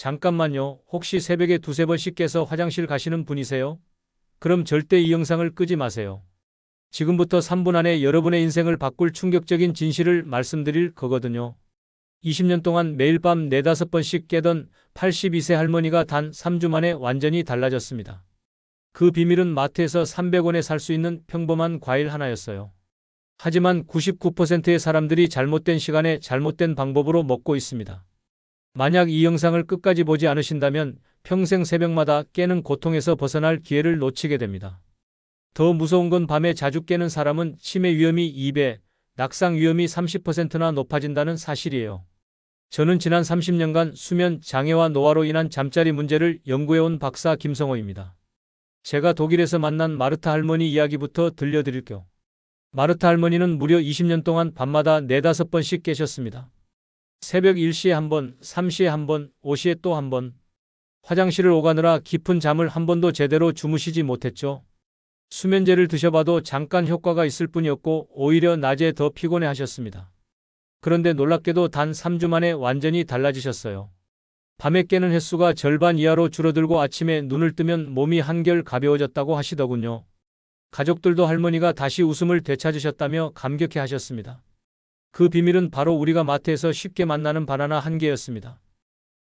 잠깐만요. 혹시 새벽에 두세 번씩 깨서 화장실 가시는 분이세요? 그럼 절대 이 영상을 끄지 마세요. 지금부터 3분 안에 여러분의 인생을 바꿀 충격적인 진실을 말씀드릴 거거든요. 20년 동안 매일 밤 4, 5번씩 깨던 82세 할머니가 단 3주 만에 완전히 달라졌습니다. 그 비밀은 마트에서 300원에 살 수 있는 평범한 과일 하나였어요. 하지만 99%의 사람들이 잘못된 시간에 잘못된 방법으로 먹고 있습니다. 만약 이 영상을 끝까지 보지 않으신다면 평생 새벽마다 깨는 고통에서 벗어날 기회를 놓치게 됩니다. 더 무서운 건 밤에 자주 깨는 사람은 치매 위험이 2배, 낙상 위험이 30%나 높아진다는 사실이에요. 저는 지난 30년간 수면 장애와 노화로 인한 잠자리 문제를 연구해온 박사 김성호입니다. 제가 독일에서 만난 마르타 할머니 이야기부터 들려드릴게요. 마르타 할머니는 무려 20년 동안 밤마다 4, 5번씩 깨셨습니다. 새벽 1시에 한 번, 3시에 한 번, 5시에 또 한 번. 화장실을 오가느라 깊은 잠을 한 번도 제대로 주무시지 못했죠. 수면제를 드셔봐도 잠깐 효과가 있을 뿐이었고 오히려 낮에 더 피곤해 하셨습니다. 그런데 놀랍게도 단 3주 만에 완전히 달라지셨어요. 밤에 깨는 횟수가 절반 이하로 줄어들고 아침에 눈을 뜨면 몸이 한결 가벼워졌다고 하시더군요. 가족들도 할머니가 다시 웃음을 되찾으셨다며 감격해 하셨습니다. 그 비밀은 바로 우리가 마트에서 쉽게 만나는 바나나 한 개였습니다.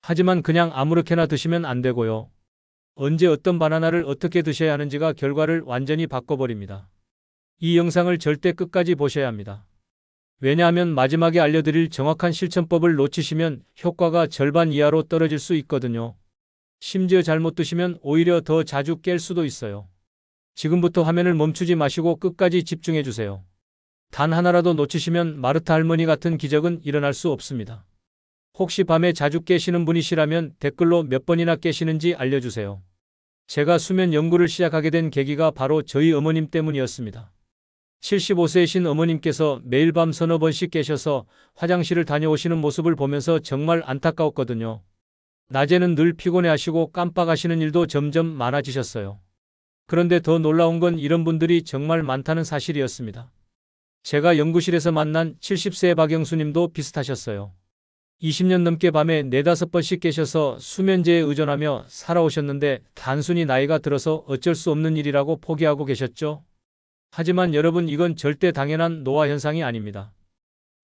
하지만 그냥 아무렇게나 드시면 안 되고요. 언제 어떤 바나나를 어떻게 드셔야 하는지가 결과를 완전히 바꿔버립니다. 이 영상을 절대 끝까지 보셔야 합니다. 왜냐하면 마지막에 알려드릴 정확한 실천법을 놓치시면 효과가 절반 이하로 떨어질 수 있거든요. 심지어 잘못 드시면 오히려 더 자주 깰 수도 있어요. 지금부터 화면을 멈추지 마시고 끝까지 집중해 주세요. 단 하나라도 놓치시면 마르타 할머니 같은 기적은 일어날 수 없습니다. 혹시 밤에 자주 깨시는 분이시라면 댓글로 몇 번이나 깨시는지 알려주세요. 제가 수면 연구를 시작하게 된 계기가 바로 저희 어머님 때문이었습니다. 75세이신 어머님께서 매일 밤 서너 번씩 깨셔서 화장실을 다녀오시는 모습을 보면서 정말 안타까웠거든요. 낮에는 늘 피곤해 하시고 깜빡하시는 일도 점점 많아지셨어요. 그런데 더 놀라운 건 이런 분들이 정말 많다는 사실이었습니다. 제가 연구실에서 만난 70세의 박영수님도 비슷하셨어요. 20년 넘게 밤에 4, 5번씩 깨셔서 수면제에 의존하며 살아오셨는데 단순히 나이가 들어서 어쩔 수 없는 일이라고 포기하고 계셨죠? 하지만 여러분 이건 절대 당연한 노화 현상이 아닙니다.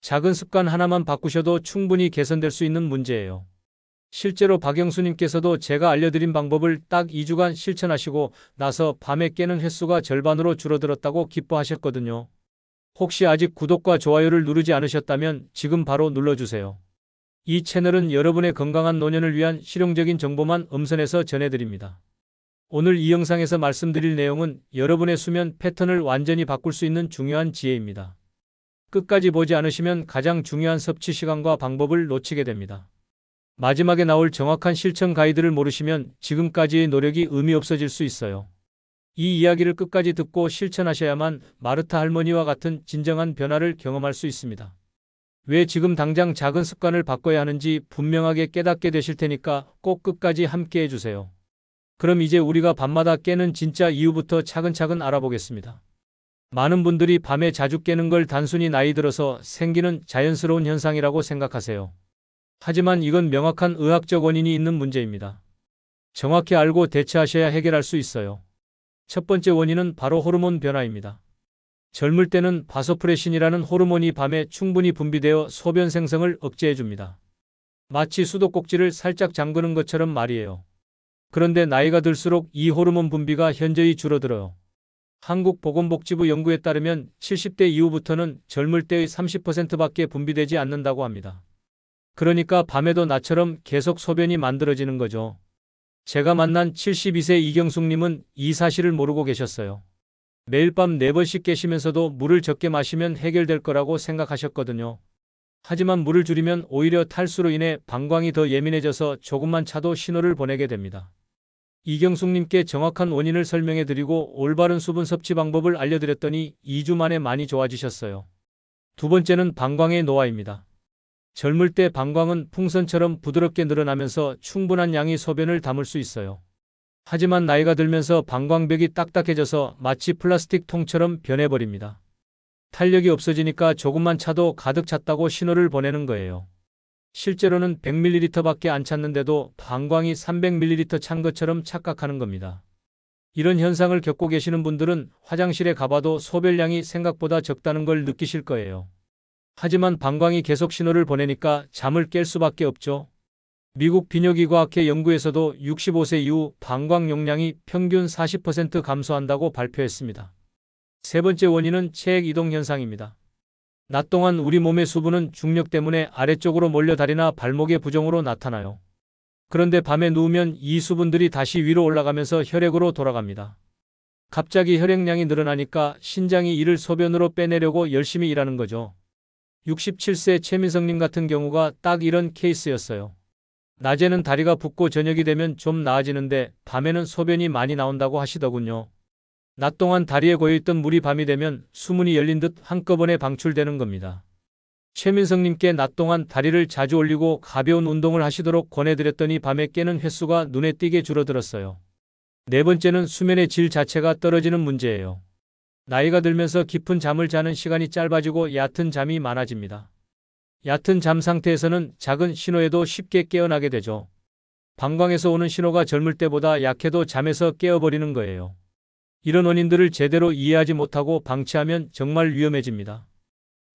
작은 습관 하나만 바꾸셔도 충분히 개선될 수 있는 문제예요. 실제로 박영수님께서도 제가 알려드린 방법을 딱 2주간 실천하시고 나서 밤에 깨는 횟수가 절반으로 줄어들었다고 기뻐하셨거든요. 혹시 아직 구독과 좋아요를 누르지 않으셨다면 지금 바로 눌러주세요. 이 채널은 여러분의 건강한 노년을 위한 실용적인 정보만 음선에서 전해드립니다. 오늘 이 영상에서 말씀드릴 내용은 여러분의 수면 패턴을 완전히 바꿀 수 있는 중요한 지혜입니다. 끝까지 보지 않으시면 가장 중요한 섭취 시간과 방법을 놓치게 됩니다. 마지막에 나올 정확한 실천 가이드를 모르시면 지금까지의 노력이 의미 없어질 수 있어요. 이 이야기를 끝까지 듣고 실천하셔야만 마르타 할머니와 같은 진정한 변화를 경험할 수 있습니다. 왜 지금 당장 작은 습관을 바꿔야 하는지 분명하게 깨닫게 되실 테니까 꼭 끝까지 함께 해주세요. 그럼 이제 우리가 밤마다 깨는 진짜 이유부터 차근차근 알아보겠습니다. 많은 분들이 밤에 자주 깨는 걸 단순히 나이 들어서 생기는 자연스러운 현상이라고 생각하세요. 하지만 이건 명확한 의학적 원인이 있는 문제입니다. 정확히 알고 대처하셔야 해결할 수 있어요. 첫 번째 원인은 바로 호르몬 변화입니다. 젊을 때는 바소프레신이라는 호르몬이 밤에 충분히 분비되어 소변 생성을 억제해 줍니다. 마치 수도꼭지를 살짝 잠그는 것처럼 말이에요. 그런데 나이가 들수록 이 호르몬 분비가 현저히 줄어들어요. 한국보건복지부 연구에 따르면 70대 이후부터는 젊을 때의 30%밖에 분비되지 않는다고 합니다. 그러니까 밤에도 나처럼 계속 소변이 만들어지는 거죠. 제가 만난 72세 이경숙님은 이 사실을 모르고 계셨어요. 매일 밤 4번씩 깨시면서도 물을 적게 마시면 해결될 거라고 생각하셨거든요. 하지만 물을 줄이면 오히려 탈수로 인해 방광이 더 예민해져서 조금만 차도 신호를 보내게 됩니다. 이경숙님께 정확한 원인을 설명해 드리고 올바른 수분 섭취 방법을 알려드렸더니 2주 만에 많이 좋아지셨어요. 두 번째는 방광의 노화입니다. 젊을 때 방광은 풍선처럼 부드럽게 늘어나면서 충분한 양의 소변을 담을 수 있어요. 하지만 나이가 들면서 방광벽이 딱딱해져서 마치 플라스틱 통처럼 변해버립니다. 탄력이 없어지니까 조금만 차도 가득 찼다고 신호를 보내는 거예요. 실제로는 100ml밖에 안 찼는데도 방광이 300ml 찬 것처럼 착각하는 겁니다. 이런 현상을 겪고 계시는 분들은 화장실에 가봐도 소변량이 생각보다 적다는 걸 느끼실 거예요. 하지만 방광이 계속 신호를 보내니까 잠을 깰 수밖에 없죠. 미국 비뇨기과학회 연구에서도 65세 이후 방광 용량이 평균 40% 감소한다고 발표했습니다. 세 번째 원인은 체액 이동 현상입니다. 낮 동안 우리 몸의 수분은 중력 때문에 아래쪽으로 몰려 다리나 발목의 부종으로 나타나요. 그런데 밤에 누우면 이 수분들이 다시 위로 올라가면서 혈액으로 돌아갑니다. 갑자기 혈액량이 늘어나니까 신장이 이를 소변으로 빼내려고 열심히 일하는 거죠. 67세 최민성님 같은 경우가 딱 이런 케이스였어요. 낮에는 다리가 붓고 저녁이 되면 좀 나아지는데 밤에는 소변이 많이 나온다고 하시더군요. 낮 동안 다리에 고여있던 물이 밤이 되면 수문이 열린 듯 한꺼번에 방출되는 겁니다. 최민성님께 낮 동안 다리를 자주 올리고 가벼운 운동을 하시도록 권해드렸더니 밤에 깨는 횟수가 눈에 띄게 줄어들었어요. 네 번째는 수면의 질 자체가 떨어지는 문제예요. 나이가 들면서 깊은 잠을 자는 시간이 짧아지고 얕은 잠이 많아집니다. 얕은 잠 상태에서는 작은 신호에도 쉽게 깨어나게 되죠. 방광에서 오는 신호가 젊을 때보다 약해도 잠에서 깨어버리는 거예요. 이런 원인들을 제대로 이해하지 못하고 방치하면 정말 위험해집니다.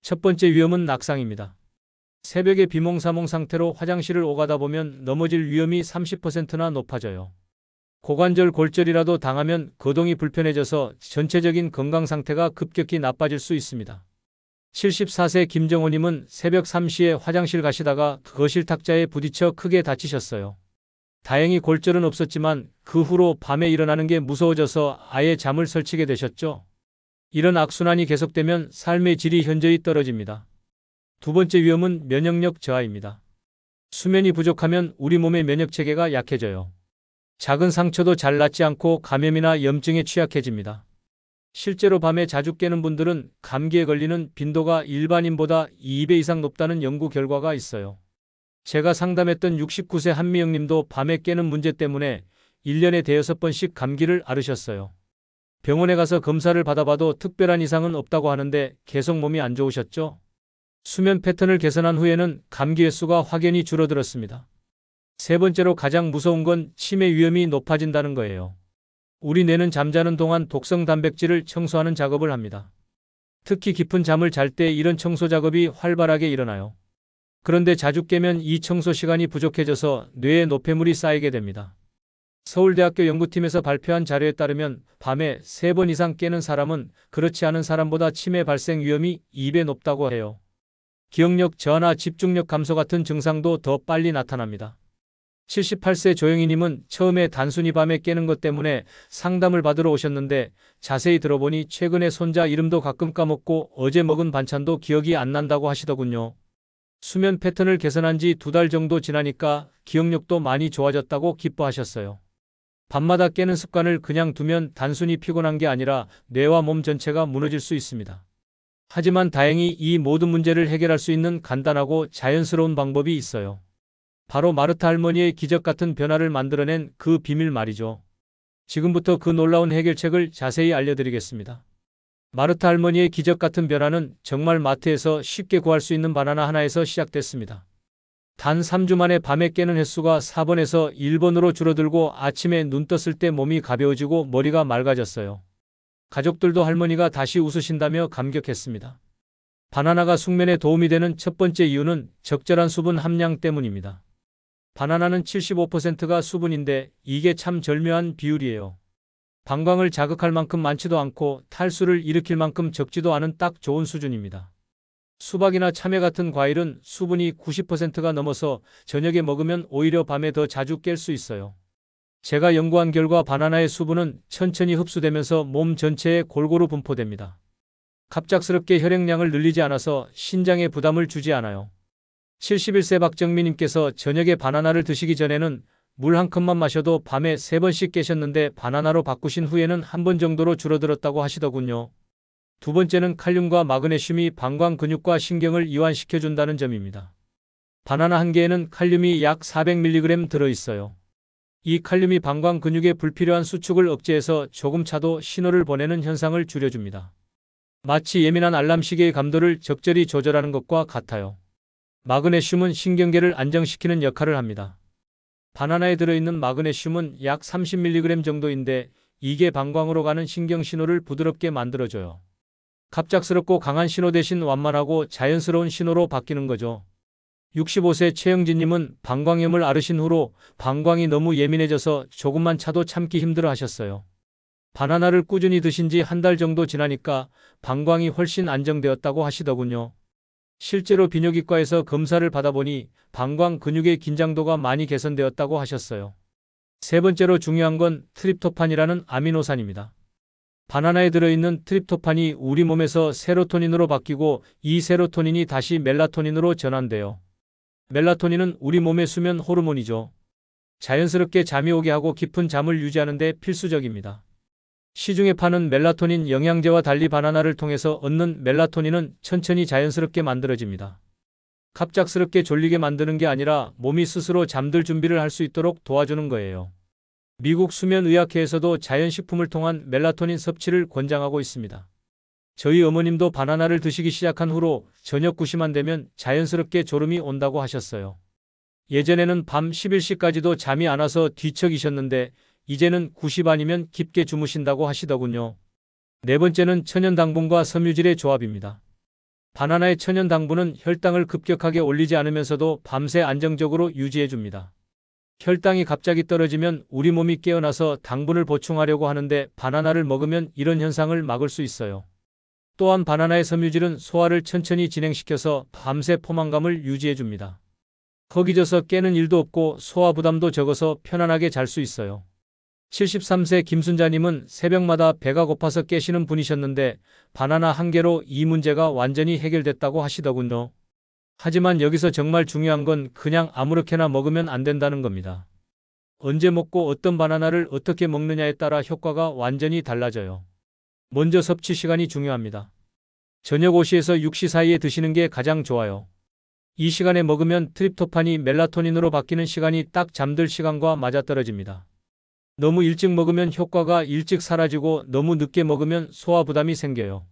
첫 번째 위험은 낙상입니다. 새벽에 비몽사몽 상태로 화장실을 오가다 보면 넘어질 위험이 30%나 높아져요. 고관절 골절이라도 당하면 거동이 불편해져서 전체적인 건강 상태가 급격히 나빠질 수 있습니다. 74세 김정호님은 새벽 3시에 화장실 가시다가 거실 탁자에 부딪혀 크게 다치셨어요. 다행히 골절은 없었지만 그 후로 밤에 일어나는 게 무서워져서 아예 잠을 설치게 되셨죠. 이런 악순환이 계속되면 삶의 질이 현저히 떨어집니다. 두 번째 위험은 면역력 저하입니다. 수면이 부족하면 우리 몸의 면역 체계가 약해져요. 작은 상처도 잘 낫지 않고 감염이나 염증에 취약해집니다. 실제로 밤에 자주 깨는 분들은 감기에 걸리는 빈도가 일반인보다 2배 이상 높다는 연구 결과가 있어요. 제가 상담했던 69세 한미영 님도 밤에 깨는 문제 때문에 1년에 대여섯 번씩 감기를 앓으셨어요. 병원에 가서 검사를 받아봐도 특별한 이상은 없다고 하는데 계속 몸이 안 좋으셨죠? 수면 패턴을 개선한 후에는 감기 횟수가 확연히 줄어들었습니다. 세 번째로 가장 무서운 건 치매 위험이 높아진다는 거예요. 우리 뇌는 잠자는 동안 독성 단백질을 청소하는 작업을 합니다. 특히 깊은 잠을 잘 때 이런 청소 작업이 활발하게 일어나요. 그런데 자주 깨면 이 청소 시간이 부족해져서 뇌에 노폐물이 쌓이게 됩니다. 서울대학교 연구팀에서 발표한 자료에 따르면 밤에 3번 이상 깨는 사람은 그렇지 않은 사람보다 치매 발생 위험이 2배 높다고 해요. 기억력 저하나 집중력 감소 같은 증상도 더 빨리 나타납니다. 78세 조영희님은 처음에 단순히 밤에 깨는 것 때문에 상담을 받으러 오셨는데 자세히 들어보니 최근에 손자 이름도 가끔 까먹고 어제 먹은 반찬도 기억이 안 난다고 하시더군요. 수면 패턴을 개선한 지 두 달 정도 지나니까 기억력도 많이 좋아졌다고 기뻐하셨어요. 밤마다 깨는 습관을 그냥 두면 단순히 피곤한 게 아니라 뇌와 몸 전체가 무너질 수 있습니다. 하지만 다행히 이 모든 문제를 해결할 수 있는 간단하고 자연스러운 방법이 있어요. 바로 마르타 할머니의 기적 같은 변화를 만들어낸 그 비밀 말이죠. 지금부터 그 놀라운 해결책을 자세히 알려드리겠습니다. 마르타 할머니의 기적 같은 변화는 정말 마트에서 쉽게 구할 수 있는 바나나 하나에서 시작됐습니다. 단 3주 만에 밤에 깨는 횟수가 4번에서 1번으로 줄어들고 아침에 눈 떴을 때 몸이 가벼워지고 머리가 맑아졌어요. 가족들도 할머니가 다시 웃으신다며 감격했습니다. 바나나가 숙면에 도움이 되는 첫 번째 이유는 적절한 수분 함량 때문입니다. 바나나는 75%가 수분인데 이게 참 절묘한 비율이에요. 방광을 자극할 만큼 많지도 않고 탈수를 일으킬 만큼 적지도 않은 딱 좋은 수준입니다. 수박이나 참외 같은 과일은 수분이 90%가 넘어서 저녁에 먹으면 오히려 밤에 더 자주 깰 수 있어요. 제가 연구한 결과 바나나의 수분은 천천히 흡수되면서 몸 전체에 골고루 분포됩니다. 갑작스럽게 혈액량을 늘리지 않아서 신장에 부담을 주지 않아요. 71세 박정민님께서 저녁에 바나나를 드시기 전에는 물 한 컵만 마셔도 밤에 세 번씩 깨셨는데 바나나로 바꾸신 후에는 한 번 정도로 줄어들었다고 하시더군요. 두 번째는 칼륨과 마그네슘이 방광 근육과 신경을 이완시켜준다는 점입니다. 바나나 한 개에는 칼륨이 약 400mg 들어있어요. 이 칼륨이 방광 근육의 불필요한 수축을 억제해서 조금 차도 신호를 보내는 현상을 줄여줍니다. 마치 예민한 알람 시계의 감도를 적절히 조절하는 것과 같아요. 마그네슘은 신경계를 안정시키는 역할을 합니다. 바나나에 들어있는 마그네슘은 약 30mg 정도인데 이게 방광으로 가는 신경 신호를 부드럽게 만들어줘요. 갑작스럽고 강한 신호 대신 완만하고 자연스러운 신호로 바뀌는 거죠. 65세 최영진님은 방광염을 앓으신 후로 방광이 너무 예민해져서 조금만 차도 참기 힘들어 하셨어요. 바나나를 꾸준히 드신 지 한 달 정도 지나니까 방광이 훨씬 안정되었다고 하시더군요. 실제로 비뇨기과에서 검사를 받아보니 방광 근육의 긴장도가 많이 개선되었다고 하셨어요. 세 번째로 중요한 건 트립토판이라는 아미노산입니다. 바나나에 들어있는 트립토판이 우리 몸에서 세로토닌으로 바뀌고 이 세로토닌이 다시 멜라토닌으로 전환돼요. 멜라토닌은 우리 몸의 수면 호르몬이죠. 자연스럽게 잠이 오게 하고 깊은 잠을 유지하는 데 필수적입니다. 시중에 파는 멜라토닌 영양제와 달리 바나나를 통해서 얻는 멜라토닌은 천천히 자연스럽게 만들어집니다. 갑작스럽게 졸리게 만드는 게 아니라 몸이 스스로 잠들 준비를 할 수 있도록 도와주는 거예요. 미국 수면의학회에서도 자연식품을 통한 멜라토닌 섭취를 권장하고 있습니다. 저희 어머님도 바나나를 드시기 시작한 후로 저녁 9시만 되면 자연스럽게 졸음이 온다고 하셨어요. 예전에는 밤 11시까지도 잠이 안 와서 뒤척이셨는데 이제는 9시 반이면 깊게 주무신다고 하시더군요. 네 번째는 천연당분과 섬유질의 조합입니다. 바나나의 천연당분은 혈당을 급격하게 올리지 않으면서도 밤새 안정적으로 유지해줍니다. 혈당이 갑자기 떨어지면 우리 몸이 깨어나서 당분을 보충하려고 하는데 바나나를 먹으면 이런 현상을 막을 수 있어요. 또한 바나나의 섬유질은 소화를 천천히 진행시켜서 밤새 포만감을 유지해줍니다. 거기져서 깨는 일도 없고 소화 부담도 적어서 편안하게 잘 수 있어요. 73세 김순자님은 새벽마다 배가 고파서 깨시는 분이셨는데 바나나 한 개로 이 문제가 완전히 해결됐다고 하시더군요. 하지만 여기서 정말 중요한 건 그냥 아무렇게나 먹으면 안 된다는 겁니다. 언제 먹고 어떤 바나나를 어떻게 먹느냐에 따라 효과가 완전히 달라져요. 먼저 섭취 시간이 중요합니다. 저녁 5시에서 6시 사이에 드시는 게 가장 좋아요. 이 시간에 먹으면 트립토판이 멜라토닌으로 바뀌는 시간이 딱 잠들 시간과 맞아떨어집니다. 너무 일찍 먹으면 효과가 일찍 사라지고 너무 늦게 먹으면 소화 부담이 생겨요.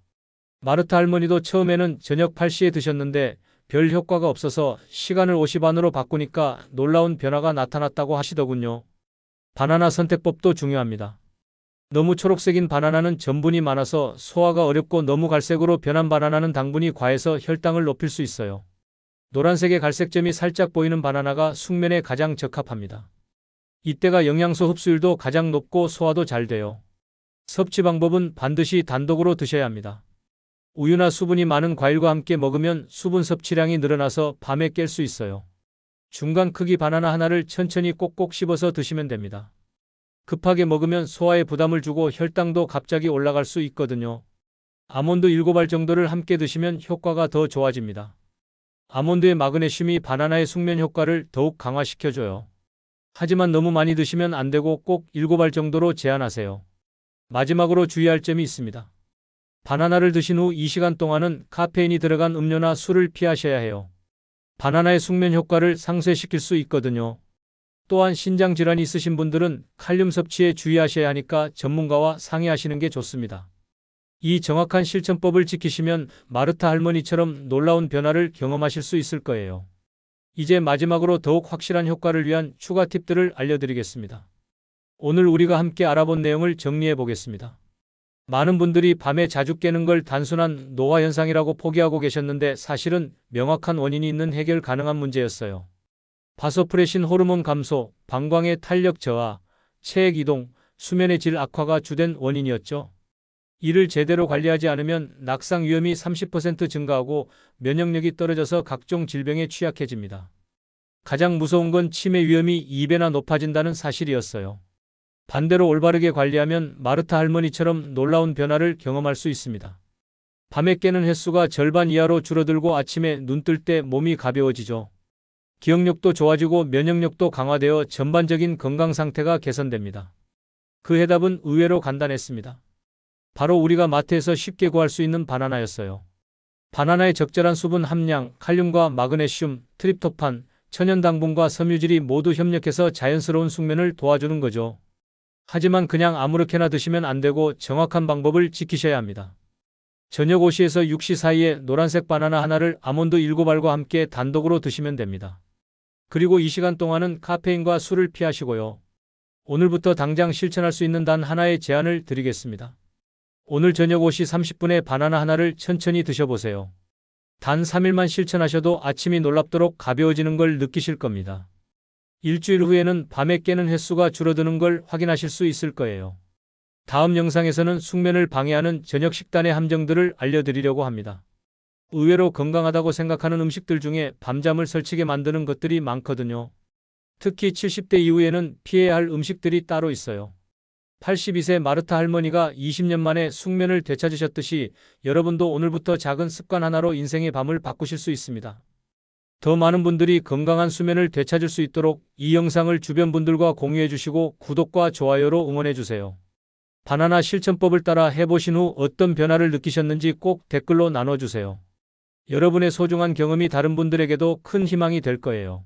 마르타 할머니도 처음에는 저녁 8시에 드셨는데 별 효과가 없어서 시간을 50 안으로 바꾸니까 놀라운 변화가 나타났다고 하시더군요. 바나나 선택법도 중요합니다. 너무 초록색인 바나나는 전분이 많아서 소화가 어렵고 너무 갈색으로 변한 바나나는 당분이 과해서 혈당을 높일 수 있어요. 노란색의 갈색점이 살짝 보이는 바나나가 숙면에 가장 적합합니다. 이때가 영양소 흡수율도 가장 높고 소화도 잘 돼요. 섭취 방법은 반드시 단독으로 드셔야 합니다. 우유나 수분이 많은 과일과 함께 먹으면 수분 섭취량이 늘어나서 밤에 깰 수 있어요. 중간 크기 바나나 하나를 천천히 꼭꼭 씹어서 드시면 됩니다. 급하게 먹으면 소화에 부담을 주고 혈당도 갑자기 올라갈 수 있거든요. 아몬드 7알 정도를 함께 드시면 효과가 더 좋아집니다. 아몬드의 마그네슘이 바나나의 숙면 효과를 더욱 강화시켜줘요. 하지만 너무 많이 드시면 안 되고 꼭 7알 정도로 제한하세요. 마지막으로 주의할 점이 있습니다. 바나나를 드신 후 2시간 동안은 카페인이 들어간 음료나 술을 피하셔야 해요. 바나나의 숙면 효과를 상쇄시킬 수 있거든요. 또한 신장 질환이 있으신 분들은 칼륨 섭취에 주의하셔야 하니까 전문가와 상의하시는 게 좋습니다. 이 정확한 실천법을 지키시면 마르타 할머니처럼 놀라운 변화를 경험하실 수 있을 거예요. 이제 마지막으로 더욱 확실한 효과를 위한 추가 팁들을 알려드리겠습니다. 오늘 우리가 함께 알아본 내용을 정리해 보겠습니다. 많은 분들이 밤에 자주 깨는 걸 단순한 노화 현상이라고 포기하고 계셨는데 사실은 명확한 원인이 있는 해결 가능한 문제였어요. 바소프레신 호르몬 감소, 방광의 탄력 저하, 체액 이동, 수면의 질 악화가 주된 원인이었죠. 이를 제대로 관리하지 않으면 낙상 위험이 30% 증가하고 면역력이 떨어져서 각종 질병에 취약해집니다. 가장 무서운 건 치매 위험이 2배나 높아진다는 사실이었어요. 반대로 올바르게 관리하면 마르타 할머니처럼 놀라운 변화를 경험할 수 있습니다. 밤에 깨는 횟수가 절반 이하로 줄어들고 아침에 눈 뜰 때 몸이 가벼워지죠. 기억력도 좋아지고 면역력도 강화되어 전반적인 건강 상태가 개선됩니다. 그 해답은 의외로 간단했습니다. 바로 우리가 마트에서 쉽게 구할 수 있는 바나나였어요. 바나나의 적절한 수분 함량, 칼륨과 마그네슘, 트립토판, 천연당분과 섬유질이 모두 협력해서 자연스러운 숙면을 도와주는 거죠. 하지만 그냥 아무렇게나 드시면 안 되고 정확한 방법을 지키셔야 합니다. 저녁 5시에서 6시 사이에 노란색 바나나 하나를 아몬드 7알과 함께 단독으로 드시면 됩니다. 그리고 이 시간 동안은 카페인과 술을 피하시고요. 오늘부터 당장 실천할 수 있는 단 하나의 제안을 드리겠습니다. 오늘 저녁 5시 30분에 바나나 하나를 천천히 드셔보세요. 단 3일만 실천하셔도 아침이 놀랍도록 가벼워지는 걸 느끼실 겁니다. 일주일 후에는 밤에 깨는 횟수가 줄어드는 걸 확인하실 수 있을 거예요. 다음 영상에서는 숙면을 방해하는 저녁 식단의 함정들을 알려드리려고 합니다. 의외로 건강하다고 생각하는 음식들 중에 밤잠을 설치게 만드는 것들이 많거든요. 특히 70대 이후에는 피해야 할 음식들이 따로 있어요. 82세 마르타 할머니가 20년 만에 숙면을 되찾으셨듯이 여러분도 오늘부터 작은 습관 하나로 인생의 밤을 바꾸실 수 있습니다. 더 많은 분들이 건강한 수면을 되찾을 수 있도록 이 영상을 주변 분들과 공유해 주시고 구독과 좋아요로 응원해 주세요. 바나나 실천법을 따라 해보신 후 어떤 변화를 느끼셨는지 꼭 댓글로 나눠주세요. 여러분의 소중한 경험이 다른 분들에게도 큰 희망이 될 거예요.